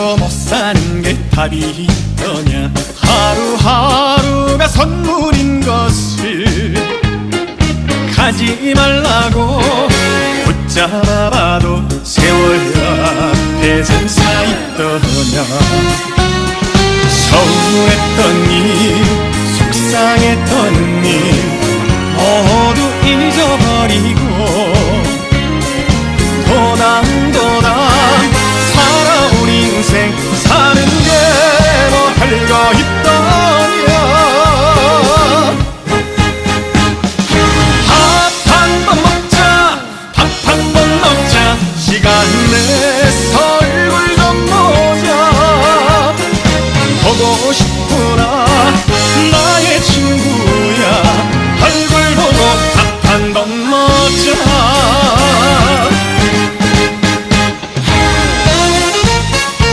먹고 못 사는 게 답이 있더냐? 하루하루가 선물인 것을 가지 말라고 붙잡아봐도 세월 앞에 전사 있더냐? 서운했던 일 속상했던 일 모두 잊어버리고 도난도 보고 싶구나. 나의 친구야. 얼굴 보고 밥한번 먹자